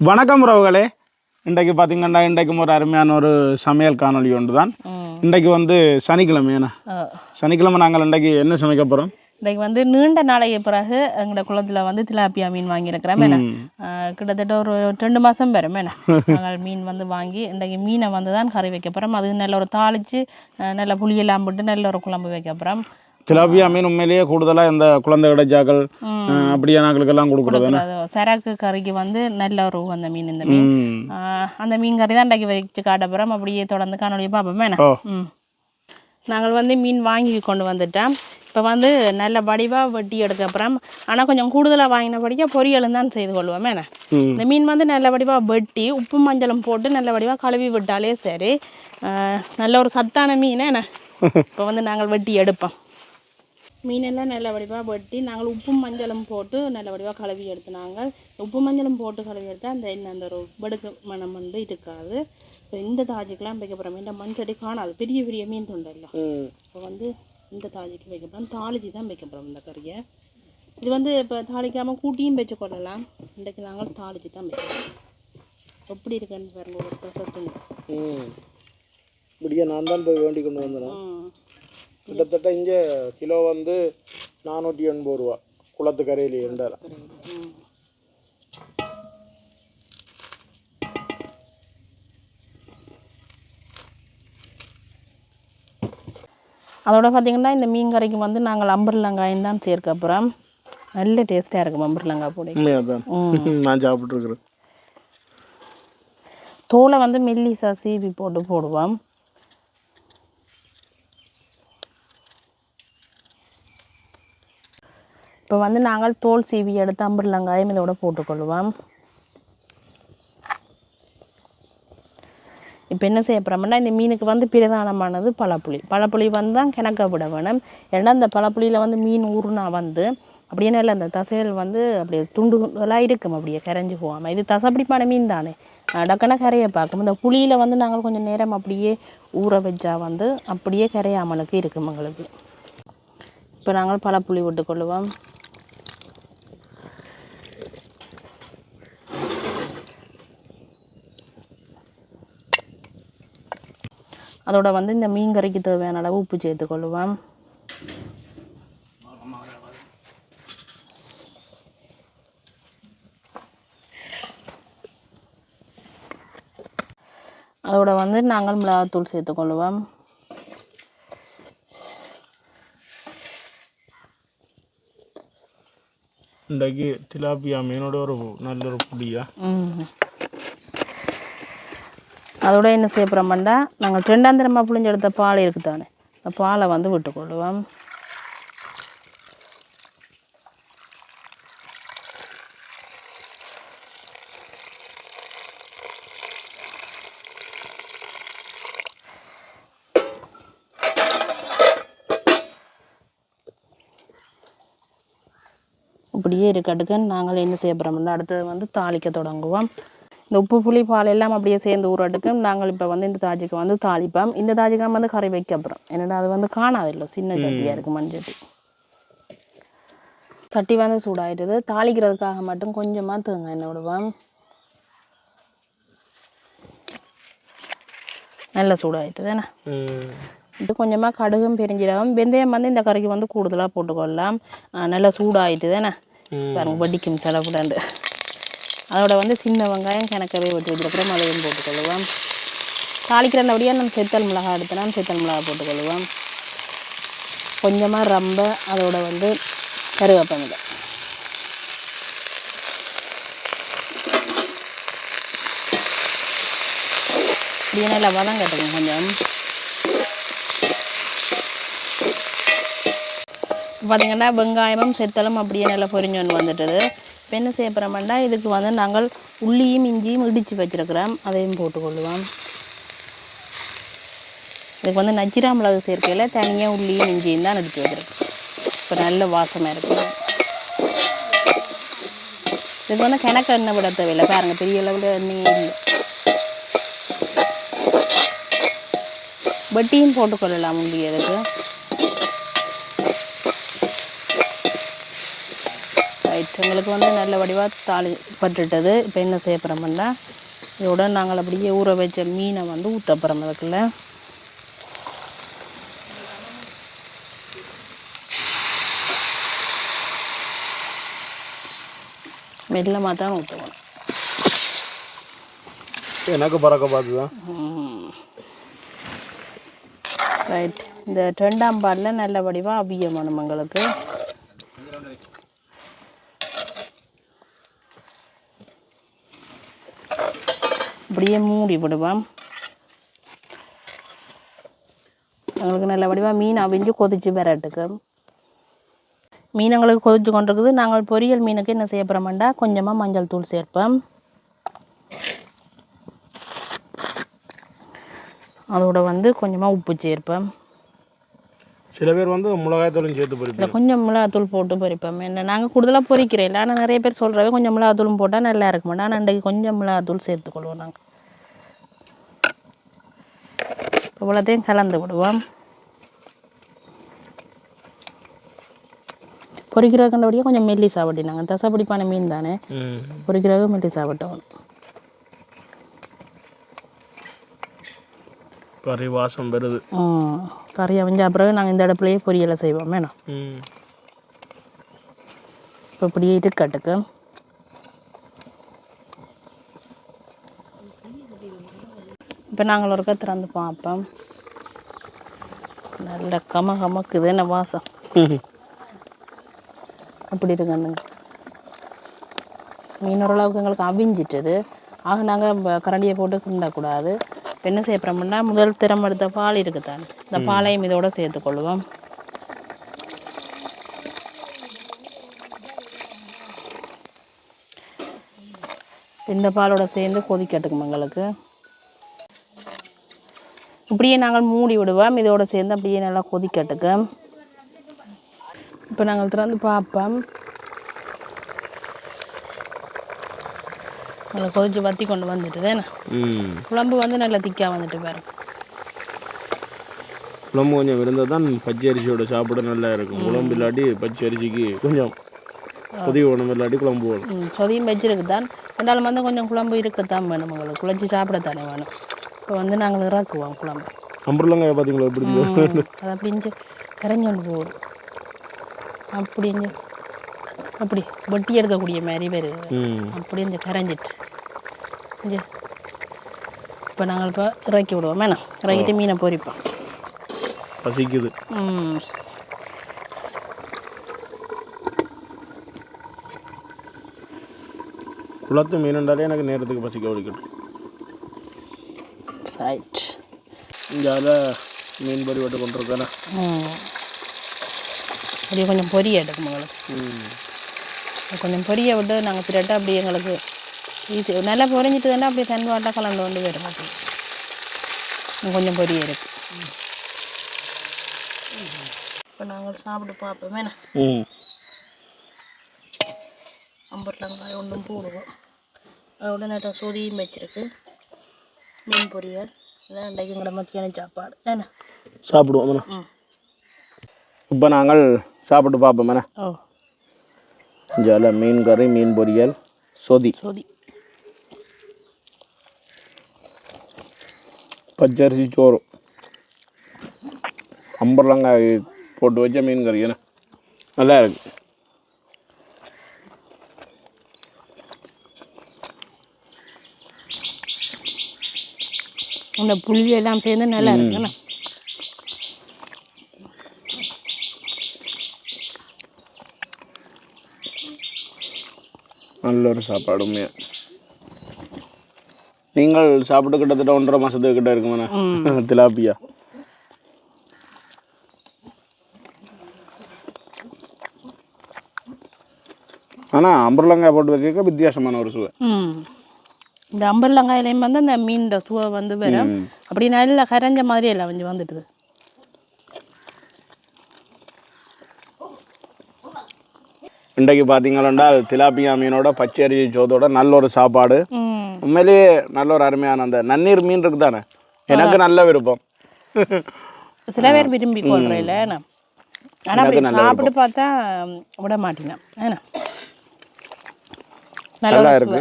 வணக்கம் உறவுகளே. இன்றைக்கு பார்த்தீங்கன்னா இன்றைக்கும் ஒரு அருமையான ஒரு சமையல் காணொளி ஒன்று தான் இன்றைக்கு வந்து சனிக்கிழமை என்ன? சனிக்கிழமை நாங்கள் இன்றைக்கு என்ன சமைக்க போகிறோம் இன்றைக்கு வந்து நீண்ட நாளைக்கு பிறகு எங்களோட குளத்துல வந்து திலாப்பியா மீன் வாங்கியிருக்கிறோம் என்ன? கிட்டத்தட்ட ஒரு ரெண்டு மாதம் பெறும் என்ன? நாங்கள் மீன் வந்து வாங்கி இன்றைக்கு மீனை வந்து தான் கறி வைக்க போகிறோம் அது நல்ல ஒரு தாளித்து நல்ல புளியெல்லாம் போட்டு நல்ல ஒரு குழம்பு வைக்க போகிறோம் திலாப்பியா மீன் உண்மையிலேயே கூடுதலாக இந்த குழந்தை கிடைச்சாக்கள் அப்படியானாக்களுக்கெல்லாம் கொடுக்குறது? சரக்கு கறிக்கு வந்து நல்ல ஒரு அந்த மீன் இந்த மீன். அந்த மீன் கறி தான் இன்றைக்கு வச்சு காட்ட போகிறோம் அப்படியே தொடர்ந்து காணொலியை பார்ப்போம் நாங்கள் வந்து மீன் வாங்கி கொண்டு வந்துட்டோம். இப்போ வந்து நல்ல வடிவாக வெட்டி எடுக்க அப்புறம் ஆனால் கொஞ்சம் கூடுதலாக வாங்கினபடியாக பொரியலும் தான் செய்து கொள்வோம். என்ன. இந்த மீன் வந்து நல்ல வடிவாக வெட்டி உப்பு மஞ்சளும் போட்டு நல்ல வடிவாக கழுவி விட்டாலே சரி. ஆஹ் நல்ல ஒரு சத்தான மீன். என்ன? இப்போ வந்து நாங்கள் வெட்டி எடுப்போம். மீனெல்லாம் நல்ல வடிவாக வெட்டி நாங்கள் உப்பும் மஞ்சளும் போட்டு நல்ல வடிவாக கழுவி எடுத்து நாங்கள் உப்பு மஞ்சளும் போட்டு கழுவி எடுத்தால் அந்த என்ன அந்த ஒரு வெடுக்கு மனம் வந்து இருக்காது. இப்போ இந்த தாஜிக்கெலாம் வைக்க போகிறோம் இந்த மண்சட்டி காணாது. பெரிய பெரிய மீன் துண்டல்ல. இப்போ வந்து இந்த தாளிக்கு வைக்க போகிறோம் தாளிச்சு தான் வைக்க போகிறோம் இந்த கறியை. இது வந்து இப்போ தாளிக்காமல் கூட்டியும் வச்சு கொள்ளலாம். இன்றைக்கு நாங்கள் தாளிச்சு தான் வைக்கிறோம் எப்படி இருக்குன்னு பாருங்க ஒரு பசத்துங்க ம். இப்படியே நான் தான் போய் வேண்டி கொண்டு வந்தேன்? ம். கிட்டத்தட்ட இங்கே கிலோ வந்து நானூற்றி எண்பது ரூபா. குளத்து கரையில் இருந்தார் ம் அதோட பார்த்தீங்கன்னா இந்த மீன் கறிக்கு வந்து நாங்கள் அம்பர்லங்காயும் தான் சேர்க்க போகிறோம் நல்ல டேஸ்ட்டாக இருக்கும் அம்பர்லங்காய் பொடி. நான் சாப்பிட்ருக்குறேன் தோலை வந்து மெல்லிசா சீவி போட்டு போடுவோம். இப்போ வந்து நாங்கள் தோல் சீவி எடுத்து அம்பர்லங்காயம் இதோட போட்டுக்கொள்வோம். இப்போ என்ன செய்ய போகிறோம்னா இந்த மீனுக்கு வந்து பிரதானமானது பழப்புளி. பழப்புளி வந்து தான் கிணக்க விட வேணும். ஏன்னா இந்த பழப்புளியில் வந்து மீன் ஊறுனா வந்து அப்படியே இல்லை அந்த தசைகள் வந்து அப்படியே துண்டுகளாக இருக்கும். அப்படியே கரைஞ்சி போகாமல் இது தசைப்பிடிப்பான மீன் தானே. அஹ் கரையை பார்க்கும். இந்த புளியில் வந்து நாங்கள் கொஞ்சம் நேரம் அப்படியே ஊற வச்சா வந்து அப்படியே கரையாமலுக்கு இருக்கும் எங்களுக்கு. இப்போ நாங்கள் பழப்புளி விட்டுக்கொள்ளுவோம் அதோட வந்து இந்த மீன் கறிக்கு தேவையான அளவு உப்பு சேர்த்துக்கொள்ளுவோம். அதோட வந்து நாங்கள் மிளகாத்தூள் சேர்த்துக்கொள்ளுவோம். இன்றைக்கு திலாப்பியா மீனோட ஒரு நல்ல ஒரு புடியா. அதோட என்ன செய்ய போகிறோம்டா நாங்கள் ரெண்டாந்திரமாக புளிஞ்சு எடுத்த பால் இருக்குது தானே அந்த பாலை வந்து விட்டுக்கொள்ளுவோம் இப்படியே இருக்கட்டுக்கு நாங்கள் என்ன செய்ய போகிறோம்னா அடுத்தது வந்து தாளிக்க தொடங்குவோம். இந்த உப்பு புளி பால் எல்லாம் அப்படியே சேர்ந்து ஊறட்டுக்கு நாங்கள் இப்போ வந்து இந்த தாஜிக்கு வந்து தாளிப்போம். இந்த தாஜிக்கு வந்து கறி வைக்க அப்புறம் என்னடா அது வந்து காணாதில்லை. சின்ன சட்டியாக இருக்குது மண்சட்டி சட்டி வந்து சூடாயிடுது. தாளிக்கிறதுக்காக மட்டும் கொஞ்சமாக தேங்காய் எண்ணெய் விடுவோம். நல்லா சூடாயிட்டுது என்ன? இது கொஞ்சமாக கடுகும் பெருஞ்சீரகம். வெந்தயம் வந்து இந்த கறிக்கு வந்து கூடுதலாக போட்டுக்கொள்ளலாம். நல்லா சூடாயிட்டுது என்ன? பாருங்க வடிக்கும் செலவுடாண்டு அதோட வந்து சின்ன வெங்காயம் கிணக்கவே வெட்டி வச்சிருக்கிறோம் அதையும் போட்டுக்கொள்ளுவோம். தாளிக்கிற அப்படியே நம்ம செத்தல் மிளகாய் எடுத்தனா செத்தல் மிளகாய் போட்டுக்கொள்ளுவோம். கொஞ்சமாக ரொம்ப அதோட வந்து கருவேப்பமில்லை இப்படியே நல்லா வதம் கட்டுங்க கொஞ்சம். பார்த்தீங்கன்னா வெங்காயமும் செத்தலும் அப்படியே நல்லா பொரிஞ்சு ஒன்று வந்துட்டுது. இப்போ என்ன செய்ய போகிறோம்னா இதுக்கு வந்து நாங்கள் உள்ளியும் இஞ்சியும் இடித்து வச்சிருக்கிறோம். அதையும் போட்டுக்கொள்ளுவோம். இதுக்கு வந்து நச்சிரா மிளகு சேர்க்கையில் தனியாக உள்ளியும் இஞ்சியும் தான் இடித்து வச்சுருக்கோம். இப்போ நல்ல வாசமாக இருக்குது இதுக்கு வந்து கிணக்கு எண்ணெய் விட தேவையில்லை. பாருங்க பெரிய அளவில் எண்ணெயே இல்லை. வட்டியும் போட்டுக்கொள்ளலாம் உள்ளி அதுக்கு. எங்களுக்கு வந்து நல்ல வடிவாக தாளி பட்டுட்டது. இப்போ என்ன செய்ய போகிறோம்னா இதோட நாங்கள் அப்படியே ஊற வச்ச மீனை வந்து ஊற்ற போகிறோம் அதுக்குள்ள. மெல்லமாக தான் ஊற்றுவோம் எனக்கு பறக்க பார்த்துதான் ரைட். இந்த ரெண்டாம் பாலில் நல்ல வடிவாக அவியணும் இப்படியே அப்படியே மூடி விடுவோம் எங்களுக்கு நல்ல வடிவாக மீன் அவிஞ்சு கொதிச்சு விரட்டுக்கு. மீன் எங்களுக்கு கொதிச்சு கொண்டிருக்குது. நாங்கள் பொரியல் மீனுக்கு என்ன செய்ய போகிறோம்டா கொஞ்சமாக மஞ்சள் தூள் சேர்ப்போம். அதோட வந்து கொஞ்சமாக உப்பு சேர்ப்பேன் சில பேர் வந்து மிளகாய் தூளும் சேர்த்து இல்லை பொரிப்பாங்க கொஞ்சம் மிளகாத்தூள் போட்டு பொரிப்போம் என்ன நாங்கள் கூடுதலாக பொரிக்கிறோம். இல்லை ஆனால் நிறைய பேர் சொல்கிறவே கொஞ்சம் மிளகாத்தூளும் போட்டால் நல்லா இருக்கும். ஆனால் அன்றைக்கு கொஞ்சம் மிளகாத்தூள் சேர்த்துக்கொள்வோம் நாங்கள் இவ்வளோத்தையும் கலந்து விடுவோம். பொரிக்கிற கண்டபடியே கொஞ்சம் மெல்லி சாப்பிட்டு நாங்கள் தசைப்பிடிப்பான மீன் தானே. ம். பொரிக்கிறதுக்கு மெல்லி சாப்பிட்டோம் கறி வாசம் வருது. கறி அமைஞ்ச அப்புறம் நாங்கள் இந்த அடுப்புலையே பொரியலை செய்வோம். வேணும். இப்போ இப்படியே இருக்கட்டுக்கு. இப்போ நாங்கள் ஒருக்கா திறந்து பார்ப்போம். நல்ல கம கமக்குது. என்ன வாசம்? அப்படி இருக்குங்க மீன் ஓரளவுக்கு எங்களுக்கு அவிஞ்சிட்டது. ஆக நாங்கள் கரண்டியை போட்டு கிண்டக்கூடாது. என்ன செய்யப்படுறோம்னா முதல் திறம் எடுத்த பால் இருக்குதானே. இந்த பாலையும் இதோட சேர்த்துக்கொள்வோம் இந்த பாலோட சேர்ந்து கொதிக்கட்டுக்கும் எங்களுக்கு. இப்படியே நாங்கள் மூடி விடுவோம். இதோட சேர்ந்து அப்படியே நல்லா கொதிக்கட்டுக்கு. இப்போ நாங்கள் திறந்து பார்ப்போம். நல்லா கொதிச்சு வத்தி கொண்டு வந்துட்டு தானே? குழம்பு வந்து நல்லா திக்காக வந்துட்டு பாரு. குழம்பு கொஞ்சம் இருந்தால் தான் பச்சை அரிசியோட சாப்பிட நல்லா இருக்கும். குழம்பு இல்லாட்டி பச்சை அரிசிக்கு கொஞ்சம் கொதி உணவு இல்லாட்டி குழம்பு வேணும். சொதியும் வச்சிருக்கு தான் ரெண்டாலும் வந்து கொஞ்சம் குழம்பு இருக்கத்தான் வேணும் உங்களுக்கு. குழச்சி சாப்பிடத்தானே வேணும். இப்போ வந்து நாங்கள் இறக்குவோம் குழம்பு. அம்புறலங்காய் பார்த்தீங்களா எப்படி? அது அப்படிஞ்சு கரைஞ்சொண்டு போகுது அப்படிஞ்சு. அப்படி வெட்டி எடுக்கக்கூடிய மாதிரி வருது ம். அப்படி இந்த கரைஞ்சிட்டு. இப்போ நாங்கள் இப்போ இறக்கி விடுவோம். வேணாம் இறக்கிட்டு மீனை பொரிப்போம் பசிக்குது. ம். குளத்து மீனுண்டாலே எனக்கு நேரத்துக்கு பசிக்க வலிக்கட்டும் ரைட் இங்கால மீன் பொரி வட்டு கொண்டிருக்கானே ம். அப்படியே கொஞ்சம் பொரிய எடுக்கும் உங்களுக்கு. ம். கொஞ்சம் பொரிய விட்டு நாங்கள் திரட்ட அப்படி எங்களுக்கு ஈஸி நல்லா பொரிஞ்சிட்டு தானே அப்படியே தன் வாட்டா கலந்து கொண்டு வரும் அப்படி கொஞ்சம் பொரிய இருக்கு. இப்போ நாங்கள் சாப்பிட்டு பார்ப்போம். ம். அம்பர்லங்காய் ஒன்றும் போடுவோம் அதோட நேற்று சொதியும் வச்சிருக்கு. மீன் பொரியல். இதான் இன்றைக்கு எங்களோட மத்தியான சாப்பாடு. ஏண்ணா சாப்பிடுவோம் ம். இப்போ நாங்கள் சாப்பிட்டு பார்ப்போம் ஓ. ஜால மீன் கறி மீன் பொரியல் சொதி. சொதி. பச்சரிசி சோறு. அம்பர்லங்காய் போட்டு வச்ச மீன் கறி என்ன? நல்லா இருக்கு. இந்த புளி எல்லாம் சேர்ந்து நல்லா இருக்குண்ணா நல்ல ஒரு சாப்பாடு உண்மையா நீங்கள் சாப்பிட்டு கிட்டத்தட்ட ஒன்றரை மாதத்துக்கு கிட்ட இருக்குமாண்ணே திலாப்பியா. ஆனால் அம்பர்லங்காய் போட்டு வைக்க வித்தியாசமான ஒரு சுவை. இந்த அம்பர்லங்காயிலையும் வந்து அந்த மீனோட சுவை வந்து வரும் அப்படி நல்லா கரைஞ்ச மாதிரி எல்லாம் கொஞ்சம் வந்துட்டுது. இன்றைக்கு பார்த்தீங்களா திலாப்பியா மீனோட பச்சரிசி சோத்தோட நல்ல ஒரு சாப்பாடு. உண்மையிலேயே நல்ல ஒரு அருமையான அந்த நன்னீர் மீன் இருக்கு தானே எனக்கு நல்ல விருப்பம். சில பேர் விரும்பி கொள்றேன் ஆனால் அப்படி சாப்பிட்டு பார்த்தா விட ஏன்னா நல்ல இருக்கு.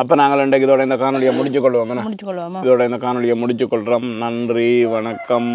அப்போ நாங்கள் இன்றைக்கு இதோட இந்த காணொலியை முடிச்சு கொள்வோம் முடிச்சு கொள்வோமா இதோட இந்த காணொலியை முடிச்சு கொள்கிறோம் நன்றி வணக்கம்.